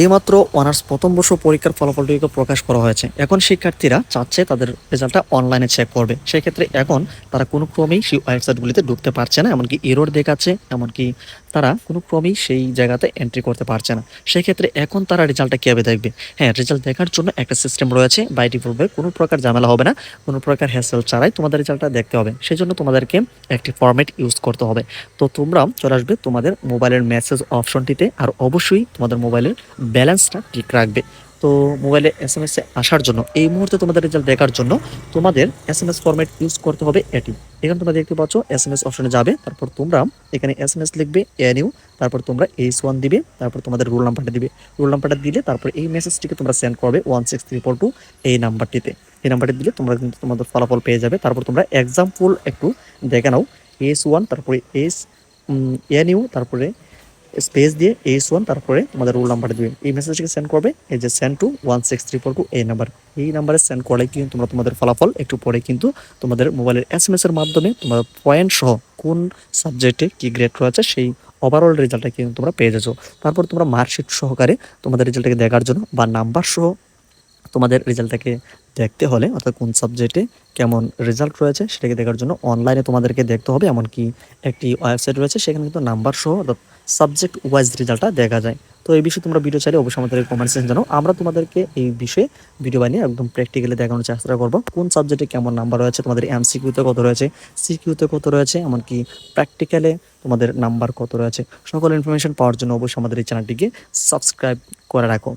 এইমাত্র অনার্স প্রথম বর্ষ পরীক্ষার ফলাফলটিকে প্রকাশ করা হয়েছে। এখন শিক্ষার্থীরা চাচ্ছে তাদের রেজাল্টটা অনলাইনে চেক করবে। সেক্ষেত্রে এখন তারা কোনো ক্রমেই সেই ওয়েবসাইটগুলিতে ঢুকতে পারছে না, এমনকি এরর দেখাচ্ছে, এমনকি তারা কোনো ক্রমেই সেই জায়গাতে এন্ট্রি করতে পারছে না। সেই ক্ষেত্রে এখন তারা রেজাল্টটা কীভাবে দেখবে? হ্যাঁ রেজাল্ট দেখার জন্য একটা সিস্টেম রয়েছে বাই ডিফল্টে কোনো প্রকার ঝামেলা হবে না, কোনো প্রকার হ্যাসেল ছাড়াই তোমাদের রেজাল্টটা দেখতে হবে। সেই জন্য তোমাদেরকে একটি ফরম্যাট ইউজ করতে হবে। তো তোমরা চলে আসবে তোমাদের মোবাইলের মেসেজ অপশনটিতে আর অবশ্যই তোমাদের মোবাইলের ব্যালেন্সটা ঠিক রাখবে। তো মোবাইলে এস এম এস আসার জন্য, এই মুহূর্তে তোমাদের রেজাল্ট দেখার জন্য তোমাদের S M S format use করতে হবে এটি। এখানে তোমরা দেখতে পাচ্ছ এস এম এস অপশনে যাবে, তারপর তোমরা এখানে এস এম এস লিখবে এন ইউ তারপর তোমরা এইচ ওয়ান দিবে, তারপর তোমাদের রোল নাম্বারটা দিবে। রোল নাম্বারটা দিলে তারপর এই মেসেজটিকে তোমরা সেন্ড করবে one six three four two এই নাম্বারটিতে এই নাম্বারটি দিলে তোমরা কিন্তু তোমাদের ফলাফল পেয়ে যাবে। তারপর তোমরা এক্সাম্পল একটু দেখে নাও। এস ওয়ান তারপরে এস এন ইউ তারপরে স্পেস দিয়ে এইচ ওয়ান তারপরে তোমাদের রোল নাম্বার দিবে। এই মেসেজটিকে সেন্ড করবে, এই যে send to one six three four two এই নাম্বার এই নাম্বারে সেন্ড করলে কিন্তু তোমরা তোমাদের ফলাফল, একটু পরে কিন্তু তোমাদের মোবাইলের এস এম এস এর মাধ্যমে তোমাদের পয়েন্ট সহ কোন সাবজেক্টে কি গ্রেড রয়েছে, সেই ওভারঅল রেজাল্টটা কিন্তু তোমরা পেয়ে যাচ্ছ। তারপর তোমরা মার্কশিট সহকারে তোমাদের রেজাল্টটাকে দেখার জন্য বা নাম্বার সহ তোমাদের রেজাল্টটাকে দেখতে হলে, অর্থাৎ কোন সাবজেক্টে কেমন রেজাল্ট রয়েছে সেটাকে দেখার জন্য অনলাইনে তোমাদেরকে দেখতে হবে, এমনকি একটি ওয়েবসাইট রয়েছে, সেখানে কিন্তু নাম্বার সহ, অর্থাৎ সাবজেক্ট ওয়াইজ রেজাল্টটা দেখা যায়। তো এই বিষয়ে তোমরা ভিডিও চাইলে অবশ্যই আমাদের কমেন্ট সেকশন জানাও। আমরা তোমাদেরকে এই বিষয়ে ভিডিও বানিয়ে একদম প্র্যাকটিক্যালি দেখানোর চেষ্টা করব। কোন সাবজেক্টে কেমন নাম্বার রয়েছে, তোমাদের এমসিকিউতে কত রয়েছে সিকিউতে কত রয়েছে, এমনকি প্র্যাকটিক্যালে তোমাদের নাম্বার কত রয়েছে, সকল ইনফরমেশন পাওয়ার জন্য অবশ্যই আমাদের এই চ্যানেলটিকে সাবস্ক্রাইব করে রাখো।